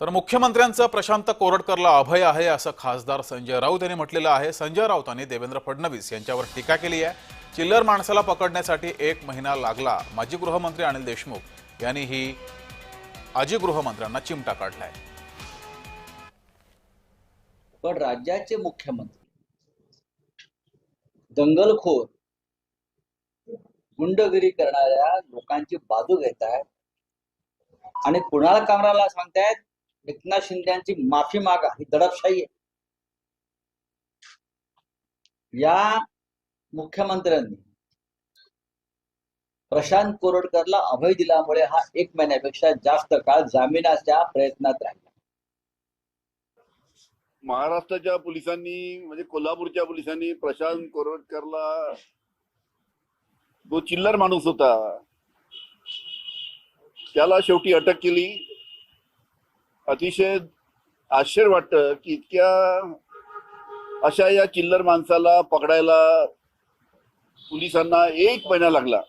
तर मुख्यमंत्र्यांचं प्रशांत कोरटकरला अभय आहे असं खासदार संजय राऊत यांनी म्हटलेलं आहे. संजय राऊतांनी देवेंद्र फडणवीस यांच्यावर टीका केली आहे. चिल्लर माणसाला पकडण्यासाठी एक महिना लागला. माजी गृहमंत्री अनिल देशमुख यांनी ही आजी गृहमंत्र्यांना चिमटा काढलाय. पण राज्याचे मुख्यमंत्री दंगलखोर गुंडगिरी करणाऱ्या लोकांची बाजू घेत आहेत आणि कुणाल कामराला सांगतायत? एकनाथ शिंदेची माफी मागा ही दडपशाही आहे. या मुख्यमंत्र्यांनी प्रशांत कोरडकरला अभय दिल्यामुळे हा एक महिन्यापेक्षा जास्त काळ जामिनाच्या प्रयत्नात राहिला. महाराष्ट्राच्या पोलिसांनी म्हणजे कोल्हापूरच्या पोलिसांनी प्रशांत कोरडकरला जो चिल्लर माणूस होता त्याला शेवटी अटक केली. अतिशय आश्चर्य वाटतं की इतक्या अशा या चिल्लर माणसाला पकडायला पोलिसांना एक महिना लागला.